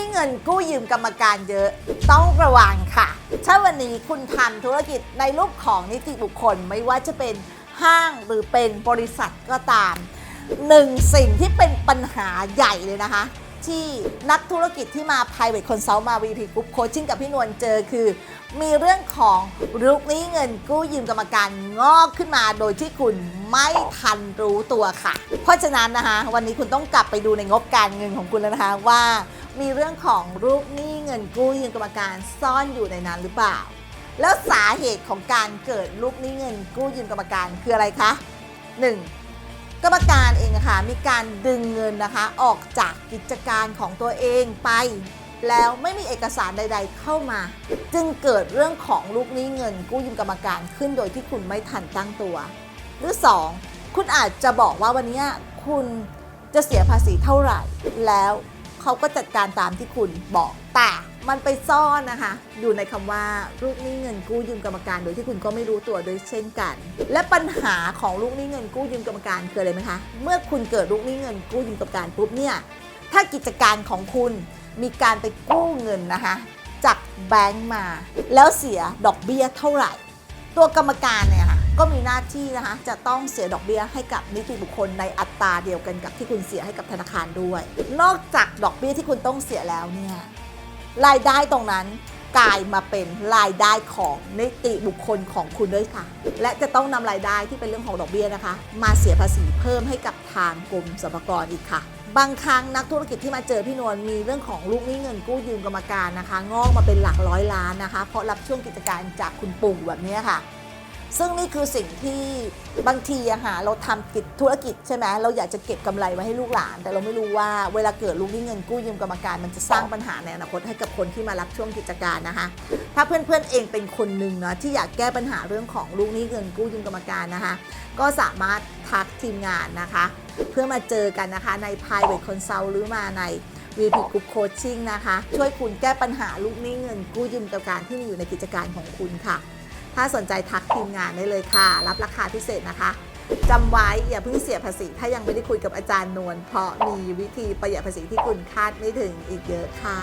นี้เงินกู้ยืมกรรมการเยอะ ต้องระวังค่ะ ถ้าวันนี้คุณทำธุรกิจในรูปของนิติบุคคลไม่ว่าจะเป็นห้างหรือเป็นบริษัทก็ตามหนึ่งสิ่งที่เป็นปัญหาใหญ่เลยนะคะ ที่นักธุรกิจที่มา private consult มา VP Group Coaching กับพี่นวลเจอคือ มีเรื่องของลูกนี้เงินกู้ยืมกรรมการงอกขึ้นมาโดยที่คุณไม่ทันรู้ตัวค่ะ เพราะฉะนั้นนะคะ วันนี้คุณต้องกลับไปดูในงบการเงินของคุณแล้วนะคะว่า มีเรื่องของลูกหนี้เงินกู้ยืมกรรมการซ่อนอยู่ในนั้นหรือเปล่า แล้วสาเหตุของการเกิดลูกหนี้เงินกู้ยืมกรรมการคืออะไรคะ 1. กรรมการเองนะคะมีการดึงเงินนะคะออกจากกิจการของตัวเองไป แล้วไม่มีเอกสารใด ๆ เข้ามา จึงเกิดเรื่องของลูกหนี้เงินกู้ยืมกรรมการขึ้นโดยที่คุณไม่ทันตั้งตัว หรือ 2. คุณอาจจะบอกว่าวันนี้คุณจะเสียภาษีเท่าไหร่แล้ว เขาก็จัดการตามที่คุณบอกแต่มันไปซ่อนนะคะ อยู่ในคำว่าลูกหนี้เงินกู้ยืมกรรมการ โดยที่คุณก็ไม่รู้ตัวโดยเช่นกัน และปัญหาของลูกหนี้เงินกู้ยืมกรรมการคืออะไรไหมคะ เมื่อคุณเกิดลูกหนี้เงินกู้ยืมกรรมการปุ๊บเนี่ย ถ้ากิจการของคุณมีการไปกู้เงินนะคะ จากแบงก์มา แล้วเสียดอกเบี้ยเท่าไหร่ ตัวกรรมการเนี่ยค่ะ ก็มีหน้าที่นะคะจะต้องเสียดอกเบี้ยให้กับนิติบุคคลในอัตราเดียวกันกับที่คุณเสียให้กับธนาคารด้วย นอกจากดอกเบี้ยที่คุณต้องเสียแล้วเนี่ยรายได้ตรงนั้นกลายมาเป็นรายได้ของนิติบุคคลของคุณด้วยค่ะ และจะต้องนำรายได้ที่เป็นเรื่องของดอกเบี้ยนะคะ มาเสียภาษีเพิ่มให้กับทางกรมสรรพากรอีกค่ะ บางครั้งนักธุรกิจที่มาเจอพี่นวลมีเรื่องของลูกหนี้เงินกู้ยืมกรรมการนะคะ งอกมาเป็นหลักร้อยล้านนะคะ เพราะรับช่วงกิจการจากคุณปู่แบบนี้ค่ะ ซึ่งนี่คือสิ่งที่บางทีอะค่ะเราทำกิจธุรกิจใช่ไหมเราอยากจะเก็บกำไรไว้ให้ลูกหลาน แต่เราไม่รู้ว่าเวลาเกิดลูกนี้เงินกู้ยืมกรรมการ มันจะสร้างปัญหาในอนาคตให้กับคนที่มารับช่วงกิจการนะคะ ถ้าเพื่อนๆเองเป็นคนหนึ่งเนาะที่อยากแก้ปัญหาเรื่องของลูกนี้เงินกู้ยืมกรรมการนะคะ ก็สามารถทักทีมงานนะคะ เพื่อมาเจอกันนะคะใน private consult หรือมาใน VP Group Coaching นะคะ ช่วยคุณแก้ปัญหาลูกหนี้เงินกู้ยืมกรรมการที่มีอยู่ในกิจการของคุณค่ะ ถ้าสนใจทักทีมงานได้เลยค่ะ รับราคาพิเศษนะคะจำไว้อย่าเพิ่งเสียภาษี ถ้ายังไม่ได้คุยกับอาจารย์นวลเพราะมีวิธีประหยัดภาษีที่คุณคาดไม่ถึงอีกเยอะค่ะ